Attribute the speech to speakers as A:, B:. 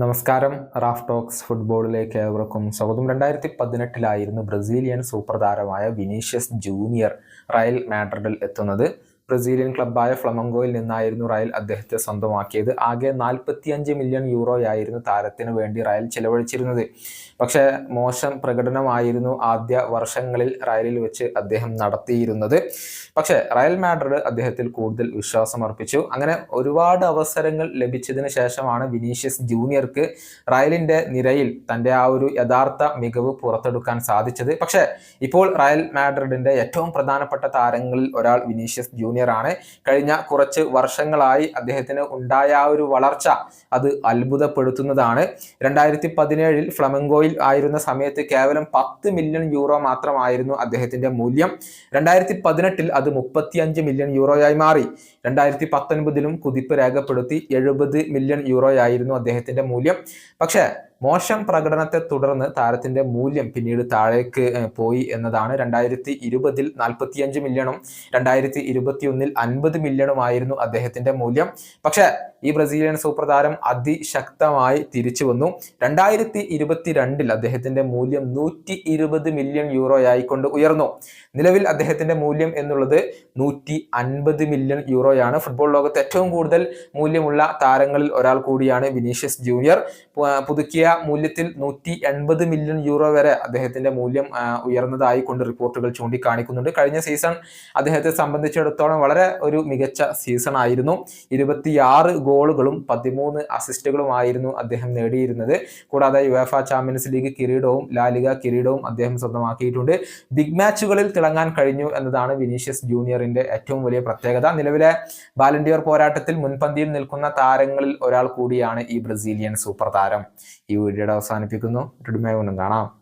A: നമസ്കാരം. Raf talks ഫുട്ബോളിലേക്ക് ഏവർക്കും സ്വാഗതം. രണ്ടായിരത്തി പതിനെട്ടിലായിരുന്നു ബ്രസീലിയൻ സൂപ്പർ താരമായ വിനീഷ്യസ് ജൂനിയർ റയൽ മാഡ്രിഡിൽ എത്തുന്നത്. ബ്രസീലിയൻ ക്ലബ്ബായ ഫ്ലമംഗോയിൽ നിന്നായിരുന്നു റയൽ അദ്ദേഹത്തെ സ്വന്തമാക്കിയത്. ആകെ നാൽപ്പത്തിയഞ്ച് മില്യൺ യൂറോയായിരുന്നു താരത്തിന് വേണ്ടി റയൽ ചെലവഴിച്ചിരുന്നത്. പക്ഷേ മോശം പ്രകടനമായിരുന്നു ആദ്യ വർഷങ്ങളിൽ റയലിൽ വെച്ച് അദ്ദേഹം നടത്തിയിരുന്നത്. പക്ഷേ റയൽ മാഡ്രിഡ് അദ്ദേഹത്തിൽ കൂടുതൽ വിശ്വാസം അർപ്പിച്ചു അങ്ങനെ ഒരുപാട് അവസരങ്ങൾ ലഭിച്ചതിന് ശേഷമാണ് വിനീഷ്യസ് ജൂനിയർക്ക് റയലിന്റെ നിരയിൽ തന്റെ ആ ഒരു യഥാർത്ഥ മികവ് പുറത്തെടുക്കാൻ സാധിച്ചത്. പക്ഷേ ഇപ്പോൾ റയൽ മാഡ്രിഡിന്റെ ഏറ്റവും പ്രധാനപ്പെട്ട താരങ്ങളിൽ ഒരാൾ വിനീഷ്യസ് ജൂനിയർ ആണ് കഴിഞ്ഞ കുറച്ച് വർഷങ്ങളായി അദ്ദേഹത്തിന് ഉണ്ടായ ആ ഒരു വളർച്ച അത് അത്ഭുതപ്പെടുത്തുന്നതാണ്. രണ്ടായിരത്തി പതിനേഴിൽ ഫ്ലമങ്കോയിൽ ആയിരുന്ന സമയത്ത് കേവലം പത്ത് മില്യൺ യൂറോ മാത്രമായിരുന്നു അദ്ദേഹത്തിന്റെ മൂല്യം. രണ്ടായിരത്തി പതിനെട്ടിൽ അത് മുപ്പത്തിയഞ്ച് മില്യൺ യൂറോയായി മാറി. രണ്ടായിരത്തി പത്തൊൻപതിലും കുതിപ്പ് രേഖപ്പെടുത്തി എഴുപത് മില്യൺ യൂറോയായിരുന്നു അദ്ദേഹത്തിന്റെ മൂല്യം. പക്ഷേ മോശം പ്രകടനത്തെ തുടർന്ന് താരത്തിന്റെ മൂല്യം പിന്നീട് താഴേക്ക് പോയി എന്നതാണ് രണ്ടായിരത്തി ഇരുപതിൽ നാൽപ്പത്തിയഞ്ച് മില്യണും രണ്ടായിരത്തി ഇരുപത്തിയൊന്നിൽ അൻപത് മില്യണുമായിരുന്നു അദ്ദേഹത്തിന്റെ മൂല്യം. പക്ഷെ ഈ ബ്രസീലിയൻ സൂപ്പർ താരം അതിശക്തമായി തിരിച്ചു വന്നു. രണ്ടായിരത്തി ഇരുപത്തിരണ്ടിൽ അദ്ദേഹത്തിന്റെ മൂല്യം നൂറ്റി ഇരുപത് മില്യൺ യൂറോ ആയിക്കൊണ്ട് ഉയർന്നു. നിലവിൽ അദ്ദേഹത്തിന്റെ മൂല്യം എന്നുള്ളത് നൂറ്റി അൻപത് മില്യൺ യൂറോയാണ്. ഫുട്ബോൾ ലോകത്ത് ഏറ്റവും കൂടുതൽ മൂല്യമുള്ള താരങ്ങളിൽ ഒരാൾ കൂടിയാണ് വിനീഷ്യസ് ജൂനിയർ. പു- മൂല്യത്തിൽ നൂറ്റി എൺപത് മില്യൺ യൂറോ വരെ അദ്ദേഹത്തിന്റെ മൂല്യം ഉയർന്നതായി കൊണ്ട് റിപ്പോർട്ടുകൾ ചൂണ്ടിക്കാണിക്കുന്നുണ്ട്. കഴിഞ്ഞ സീസൺ അദ്ദേഹത്തെ സംബന്ധിച്ചിടത്തോളം വളരെ ഒരു മികച്ച സീസൺ ആയിരുന്നു. ഇരുപത്തിയാറ് ഗോളുകളും പതിമൂന്ന് അസിസ്റ്റുകളുമായിരുന്നു അദ്ദേഹം നേടിയിരുന്നത്. കൂടാതെ യുവേഫ ചാമ്പ്യൻസ് ലീഗ് കിരീടവും ലാലിക കിരീടവും അദ്ദേഹം സ്വന്തമാക്കിയിട്ടുണ്ട്. ബിഗ് മാച്ചുകളിൽ തിളങ്ങാൻ കഴിഞ്ഞു എന്നതാണ് വിനീഷ്യസ് ജൂനിയറിന്റെ ഏറ്റവും വലിയ പ്രത്യേകത. നിലവിലെ ബാലൻഡിയർ പോരാട്ടത്തിൽ മുൻപന്തിയിൽ നിൽക്കുന്ന താരങ്ങളിൽ ഒരാൾ കൂടിയാണ് ഈ ബ്രസീലിയൻ സൂപ്പർ താരം. ഈ വീഡിയോയുടെ അവസാനിപ്പിക്കുന്നു. കാണാം.